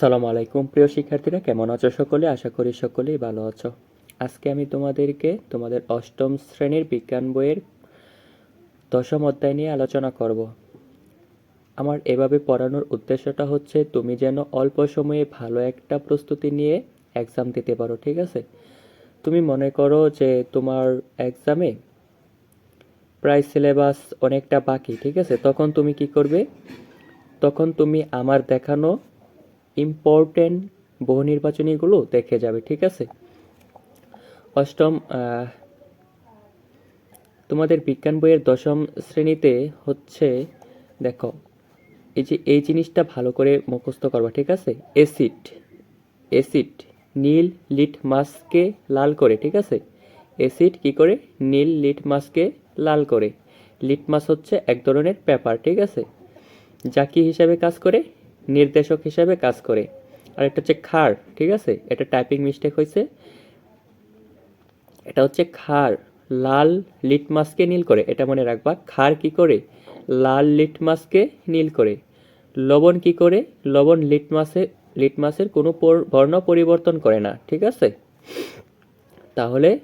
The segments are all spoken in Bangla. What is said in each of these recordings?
সালামু আলাইকুম, প্রিয় শিক্ষার্থীরা, কেমন আছো সকলে? আশা করি সকলেই ভালো আছো। আজকে আমি তোমাদেরকে তোমাদের অষ্টম শ্রেণির বিজ্ঞান বইয়ের দশম অধ্যায় নিয়ে আলোচনা করব। আমার এভাবে পড়ানোর উদ্দেশ্যটা হচ্ছে, তুমি যেন অল্প সময়ে ভালো একটা প্রস্তুতি নিয়ে এক্সাম দিতে পারো, ঠিক আছে? তুমি মনে করো যে তোমার এক্সামে প্রায় সিলেবাস অনেকটা বাকি, ঠিক আছে? তখন তুমি কি করবে? তখন তুমি আমার দেখানো ইম্পর্টেন্ট বহু নির্বাচনীগুলো দেখে যাবে, ঠিক আছে? অষ্টম তোমাদের বিজ্ঞান বইয়ের দশম শ্রেণীতে হচ্ছে, দেখো, এই যে এই জিনিসটা ভালো করে মুখস্থ করবা, ঠিক আছে? অ্যাসিড অ্যাসিড নীল লিট মাসকে লাল করে, ঠিক আছে? অ্যাসিড কি করে? নীল লিট মাসকে লাল করে। লিটমাস হচ্ছে এক ধরনের পেপার, ঠিক আছে? যা কি হিসাবে কাজ করে? নির্দেশক হিসাবে কাজ করে। আর এটা হচ্ছে খার, ঠিক আছে? এটা টাইপিং মিস্টেক হয়েছে এটা হচ্ছে খার। লাল লিটমাসকে নীল করে। এটা মনে রাখবা, খার কি করে? লাল লিটমাসকে নীল করে। লবণ কি করে? লবণ লিটমাসে লিটমাসের কোনো বর্ণ পরিবর্তন করে না, ঠিক আছে? তাহলে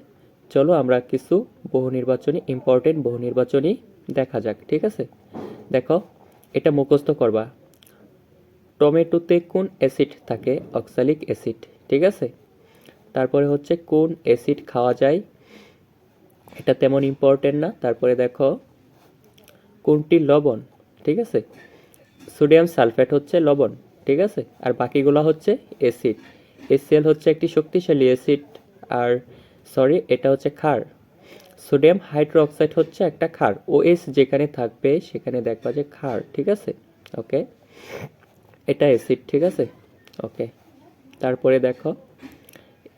চলো আমরা কিছু বহু নির্বাচনী ইম্পর্টেন্ট বহু নির্বাচনী দেখা যাক, ঠিক আছে? দেখো, এটা মুখস্থ করবা। টমেটোতে কোন অ্যাসিড থাকে? অক্সালিক অ্যাসিড, ঠিক আছে? তারপরে হচ্ছে কোন অ্যাসিড খাওয়া যায়? এটা তেমন ইম্পর্টেন্ট না। তারপরে দেখো, কোনটি লবণ, ঠিক আছে? সোডিয়াম সালফেট হচ্ছে লবণ, ঠিক আছে? আর বাকিগুলো হচ্ছে অ্যাসিড। এসিএল হচ্ছে একটি শক্তিশালী অ্যাসিড, আর সরি এটা হচ্ছে ক্ষার। সোডিয়াম হাইড্রোক্সাইড হচ্ছে একটা ক্ষার। ওএস যেখানে থাকবে, সেখানে দেখবা যে ক্ষার, ঠিক আছে? ওকে এটা অ্যাসিড ঠিক আছে? ওকে তারপরে দেখো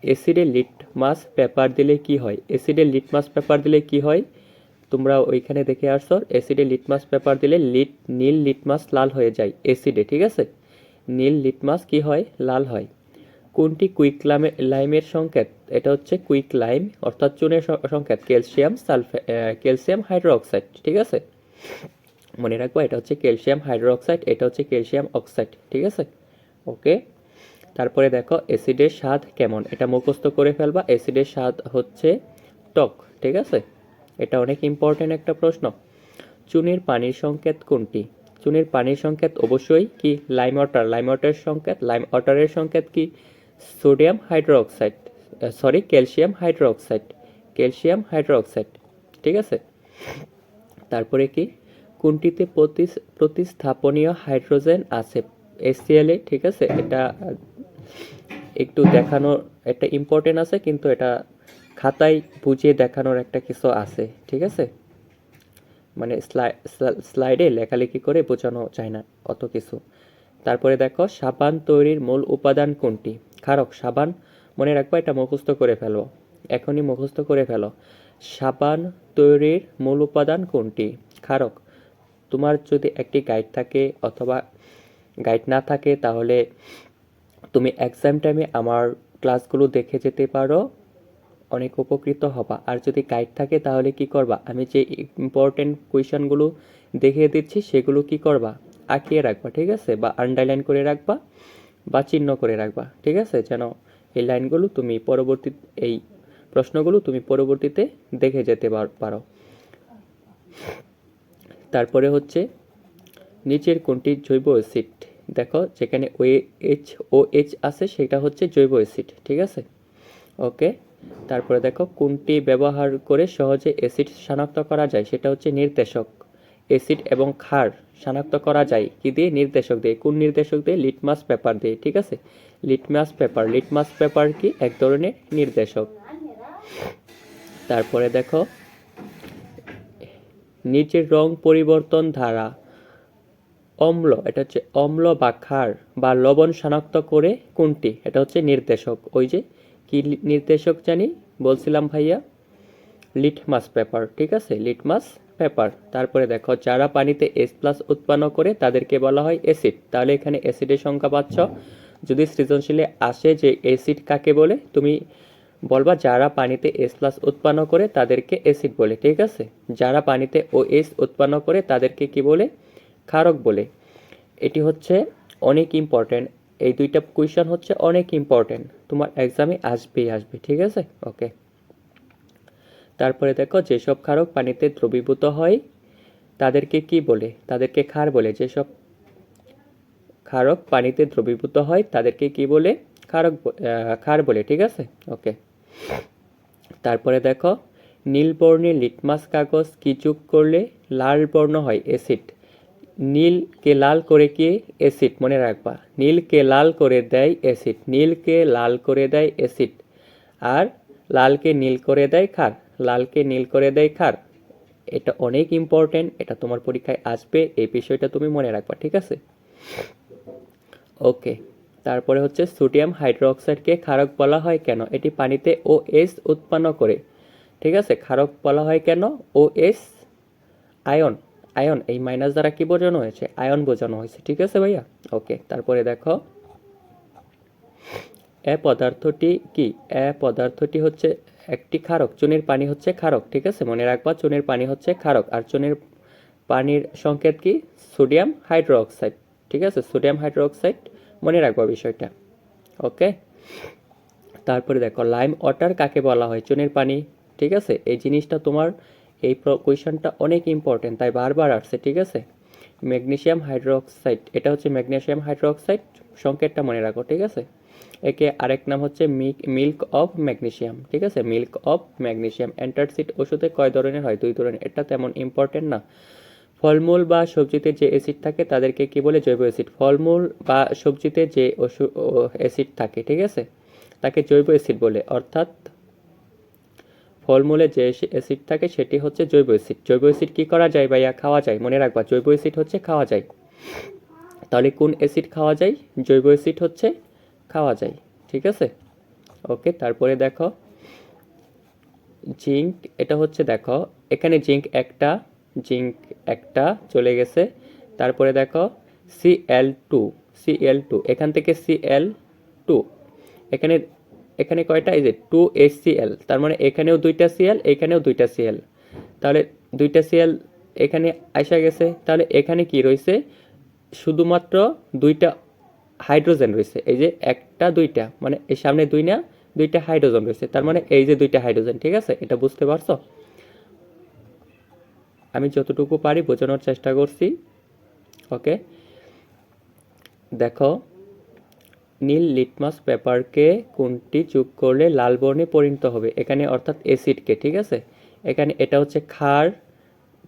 অ্যাসিডে লিটমাস পেপার দিলে কি হয়? অ্যাসিডে লিটমাস পেপার দিলে কি হয়? তোমরা ওইখানে দেখে আসছো অ্যাসিডে লিটমাস পেপার দিলে লিট নীল লিটমাস লাল হয়ে যায় অ্যাসিডে ঠিক আছে? নীল লিটমাস কি হয়? লাল হয়। কোনটি? কুইক লামে লাইমের সংকেত। এটা হচ্ছে কুইক লাইম অর্থাৎ চুনের সংকেত ক্যালসিয়াম সালফে ক্যালসিয়াম হাইড্রোক্সাইড ঠিক আছে? মনে রাখব, এটা হচ্ছে ক্যালসিয়াম হাইড্রোক্সাইড এটা হচ্ছে ক্যালসিয়াম অক্সাইড ঠিক আছে? ওকে তারপরে দেখো অ্যাসিডের স্বাদ কেমন? এটা মুখস্থ করে ফেলবা অ্যাসিডের স্বাদ হচ্ছে টক, ঠিক আছে? এটা অনেক ইম্পর্টেন্ট একটা প্রশ্ন। চুনের পানির সংকেত কোনটি? চুনের পানির সংকেত অবশ্যই কি? লাইম ওয়াটার লাইম ওয়াটারের সংকেত? লাইম ওয়াটারের সংকেত কি? Sodium hydroxide sorry calcium hydroxide calcium hydroxide ঠিক আছে? তারপরে কি? কোনটিতে প্রতিস- প্রতিস্থাপনীয় হাইড্রোজেন আছে? এসিএল ঠিক আছে? এটা, একটু দেখানোর একটা ইম্পর্টেন্ট আছে, কিন্তু এটা খাতায় বুঝিয়ে দেখানোর একটা কিছু আছে, ঠিক আছে? মানে স্লাই- স্লাইডে লেখালেখি করে বোঝানো যায় না অত কিছু। তারপরে দেখো, সাবান তৈরির মূল উপাদান কোনটি? ক্ষারক সাবান, মনে রাখবা এটা মুখস্থ করে ফেলো। এখনই মুখস্থ করে ফেলো। সাবান তৈরির মূল উপাদান কোনটি? ক্ষারক তোমার যদি একটি গাইড থাকে অথবা গাইড না থাকে, তাহলে তুমি এক্সাম টাইমে আমার ক্লাসগুলো দেখে যেতে পারো। অনেক উপকৃত হবা। আর যদি গাইড থাকে, তাহলে কি করবা? আমি যে ইম্পর্টেন্ট কোয়েশনগুলো দেখিয়ে দিচ্ছি, সেগুলো কি করবা? আঁকিয়ে রাখবা, ঠিক আছে? বা আন্ডারলাইন করে রাখবা, বা চিহ্ন করে রাখবা, ঠিক আছে? যেন এই লাইনগুলো তুমি পরবর্তী, এই প্রশ্নগুলো তুমি পরবর্তীতে দেখে যেতে পার- তারপরে হচ্ছে নিচের কোনটি জৈব অ্যাসিড? দেখো, যেখানে ও এইচ ও এইচ আছে, সেটা হচ্ছে জৈব অ্যাসিড, ঠিক আছে? ওকে, তারপরে দেখো, কোনটি ব্যবহার করে সহজে অ্যাসিড শনাক্ত করা যায়? সেটা হচ্ছে নির্দেশক। অ্যাসিড এবং ক্ষার শনাক্ত করা যায়, কি দিয়ে? নির্দেশক দিয়ে। কোন নির্দেশক দিয়ে? লিটমাস পেপার দিয়ে, ঠিক আছে? Litmus paper. লিটমাস পেপার কি? এক ধরনের নির্দেশক। তারপরে দেখো নিচের রং পরিবর্তন ধারা। অম্ল, এটা হচ্ছে অম্ল বা ক্ষার বা লবণ শনাক্ত করে কোনটি? এটা হচ্ছে নির্দেশক। ওই যে কি নির্দেশক জানি? বলছিলাম ভাইয়া। লিটমাস পেপার, ঠিক আছে? Litmus paper. তারপরে দেখো, যারা পানিতে এস প্লাস উৎপন্ন করে তাদেরকে বলা হয় অ্যাসিড তাহলে এখানে অ্যাসিডের সংখ্যা পাচ্ছ। যদি সৃজনশীলে আসে যে অ্যাসিড কাকে বলে, তুমি বলবা, যারা পানিতে এস প্লাস উৎপন্ন করে তাদেরকে অ্যাসিড বলে, ঠিক আছে? যারা পানিতে ও এস উৎপন্ন করে তাদেরকে কি বলে? ক্ষারক বলে। এটি হচ্ছে অনেক ইম্পর্ট্যান্ট এই দুইটা কোয়েশ্চেন হচ্ছে অনেক ইম্পর্টেন্ট তোমার এক্সামে আসবেই আসবে, ঠিক আছে? ওকে তারপরে দেখো, যেসব ক্ষারক পানিতে দ্রবীভূত হয়, তাদেরকে কি বলে? তাদেরকে ক্ষার বলে। যেসব ক্ষারক পানিতে দ্রবীভূত হয়, তাদেরকে কি বলে? ক্ষারক ক্ষার বলে, ঠিক আছে? ওকে তারপরে দেখো, নীল বর্ণের লিটমাস কাগজ কি যোগ করলে লাল বর্ণ হয়? অ্যাসিড। নীলকে লাল করে কি? অ্যাসিড, মনে রাখবা। নীলকে লাল করে দেয় অ্যাসিড। নীলকে লাল করে দেয় অ্যাসিড। আর লালকে নীল করে দেয় ক্ষার। লালকে নীল করে দেয় ক্ষার। এটা অনেক ইম্পর্টেন্ট এটা তোমার পরীক্ষায় আসবে, এই বিষয়টা তুমি মনে রাখবা, ঠিক আছে? ওকে তারপরে হচ্ছে সোডিয়াম হাইড্রোক্সাইডকে ক্ষারক বলা হয় কেন? এটি পানিতে ও এস উৎপন্ন করে। ঠিক আছে? ক্ষারক বলা হয় কেন? ও এস আয়ন। আয়ন, এই মাইনাস দ্বারা কি বোঝানো হয়েছে? আয়ন বোঝানো হয়েছে। ঠিক আছে ভাইয়া? ওকে তারপরে দেখো। এ পদার্থটি কি? এ পদার্থটি হচ্ছে একটি ক্ষারক। চুনের পানি হচ্ছে ক্ষারক। ঠিক আছে? মনে রাখবা, চুনের পানি হচ্ছে ক্ষারক। আর চুনের পানির সংকেত কি? Sodium hydroxide. ঠিক আছে? সোডিয়াম হাইড্রোক্সাইড মনে রাখব বিষয়টা, ওকে? তারপরে দেখো লাইম ওয়াটার কাকে বলা হয়? চুনের পানি, ঠিক আছে? এই জিনিসটা তোমার, এই কোয়েশনটা অনেক ইম্পর্টেন্ট তাই বারবার আসছে, ঠিক আছে? ম্যাগনেসিয়াম হাইড্রোক্সাইড এটা হচ্ছে ম্যাগনেসিয়াম হাইড্রোক্সাইড সংকেতটা মনে রাখো, ঠিক আছে? একে আরেক নাম হচ্ছে মিল্ক অফ ম্যাগনেশিয়াম ঠিক আছে? মিল্ক অফ ম্যাগনেশিয়াম অ্যান্টারসিড ওষুধে কয় ধরনের হয়? দুই ধরনের, এটা তেমন ইম্পর্টেন্ট না। ফলমূল বা সবজিতে যে অ্যাসিড থাকে, তাদেরকে কি বলে জৈব অ্যাসিড ফলমূল বা সবজিতে যে অ্যাসিড থাকে, ঠিক আছে? তাকে জৈব অ্যাসিড বলে। অর্থাৎ ফলমূলে যে অ্যাসিড থাকে, সেটি হচ্ছে জৈব অ্যাসিড জৈব অ্যাসিড কি করা যায় ভাইয়া? খাওয়া যায়। মনে রাখবা, জৈব অ্যাসিড হচ্ছে খাওয়া যায়। তাহলে কোন অ্যাসিড খাওয়া যায়? জৈব অ্যাসিড হচ্ছে খাওয়া যায়, ঠিক আছে? ওকে, তারপরে দেখো, জিঙ্ক, এটা হচ্ছে দেখো, এখানে জিঙ্ক একটা জিঙ্ক একটা চলে গেছে। তারপরে দেখো সিএল টু সিএল টু এখান থেকে সিএল টু এখানে এখানে কয়টা? এই যে টু এল তার মানে এখানেও দুইটা সিএল এখানেও দুইটা সিএল তাহলে দুইটা সিএল এখানে আসা গেছে, তাহলে এখানে কি রয়েছে? শুধুমাত্র দুইটা হাইড্রোজেন রয়েছে। এই যে একটা, দুইটা মানে এই সামনে দুই না, দুইটা হাইড্রোজেন রয়েছে। তার মানে এই যে দুইটা হাইড্রোজেন, ঠিক আছে? এটা বুঝতে পারছ? আমি যতটুকু পারি বোঝানোর চেষ্টা করছি। ওকে দেখো, নীল লিটমাস পেপারকে কোনটি যোগ করলে লাল বর্ণে পরিণত হবে? এখানে অর্থাৎ অ্যাসিডকে ঠিক আছে? এখানে এটা হচ্ছে ক্ষার,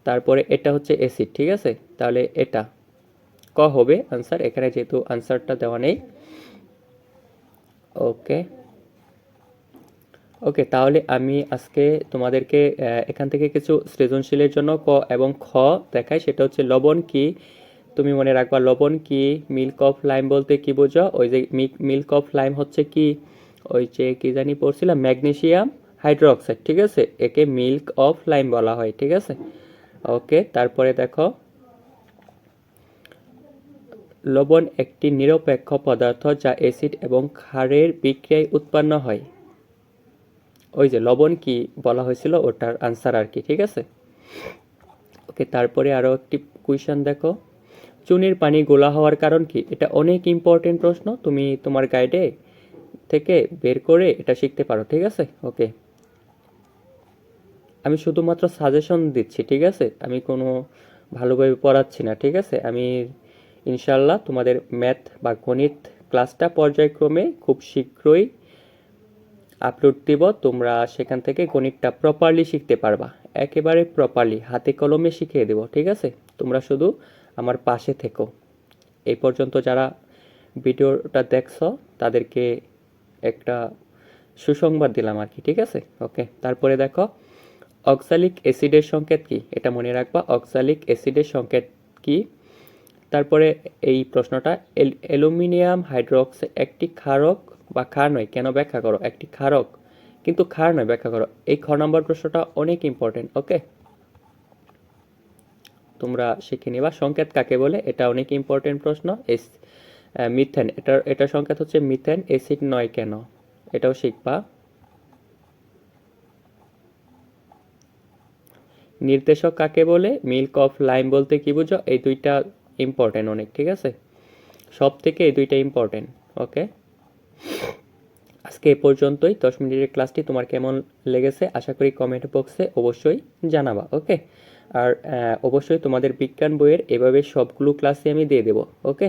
তারপরে এটা হচ্ছে অ্যাসিড ঠিক আছে? তাহলে এটা ক হবে? আনসার এখানে যেহেতু আনসারটা দেওয়া নেই। ওকে ওকে, তাহলে আমি আজকে তোমাদেরকে এখান থেকে কিছু সৃজনশীলের জন্য ক এবং খ দেখাই। সেটা হচ্ছে লবণ কি? তুমি মনে রাখবা, লবণ কি? মিল্ক অফ লাইম বলতে কি বোঝো? ওই যে মিল্ক অফ লাইম হচ্ছে কি? ওই যে কি জানি পড়ছিলাম ম্যাগনেসিয়াম হাইড্রোক্সাইড ঠিক আছে? একে মিল্ক অফ লাইম বলা হয়, ঠিক আছে? ওকে, তারপরে দেখো। লবণ একটি নিরপেক্ষ পদার্থ যা অ্যাসিড এবং ক্ষারের বিক্রিয়ায় উৎপন্ন হয়। ওই যে লবণ কি বলা হয়েছিল, ওটার আনসার আর কি, ঠিক আছে? ওকে তারপরে আরও একটি কুইশন দেখো। চুনির পানি গোলা হওয়ার কারণ কি? এটা অনেক ইম্পর্টেন্ট প্রশ্ন, তুমি তোমার গাইডে থেকে বের করে এটা শিখতে পারো, ঠিক আছে? ওকে আমি শুধুমাত্র সাজেশন দিচ্ছি, ঠিক আছে? আমি কোনো ভালোভাবে পড়াচ্ছি না, ঠিক আছে? আমি ইনশাল্লাহ তোমাদের ম্যাথ বা গণিত ক্লাসটা পর্যায়ক্রমে খুব শীঘ্রই আপলোড দিব, তোমরা সেখান থেকে গণিতটা প্রপারলি শিখতে পারবা। একেবারে প্রপারলি হাতে কলমে শিখিয়ে দেব, ঠিক আছে? তোমরা শুধু আমার পাশে থেকো। এই পর্যন্ত যারা ভিডিওটা দেখছ, তাদেরকে একটা সুসংবাদ দিলাম আর কি, ঠিক আছে? ওকে, তারপরে দেখো অক্সালিক অ্যাসিডের সংকেত কি? এটা মনে রাখবা অক্সালিক অ্যাসিডের সংকেত কি? তারপরে এই প্রশ্নটা অ্যালুমিনিয়াম হাইড্রোক্সাইড একটি ক্ষারক বা ক্ষার নয়, কেন ব্যাখ্যা করো? একটি ক্ষারক, কিন্তু ক্ষার নয়, ব্যাখ্যা করো। এই খ নম্বর প্রশ্নটা অনেক ইম্পর্টেন্ট ওকে তোমরা শিখে নিবা। সংকেত কাকে বলে? এটা অনেক ইম্পর্টেন্ট প্রশ্ন। এস মিথেন, এটার এটা সংকেত হচ্ছে মিথেন অ্যাসিড নয় কেন? এটাও শিখবা। নির্দেশক কাকে বলে? মিল্ক অফ লাইম বলতে কি বুঝো? এই দুইটা ইম্পর্টেন্ট অনেক, ঠিক আছে? সব থেকে এই দুইটা ইম্পর্টেন্ট ওকে আজকে এ পর্যন্তই, দশ মিনিটের ক্লাসটি তোমার কেমন লেগেছে আশা করি কমেন্ট বক্সে অবশ্যই জানাবা ওকে আর অবশ্যই তোমাদের বিজ্ঞান বইয়ের এভাবে সবগুলো ক্লাসে আমি দিয়ে দেবো ওকে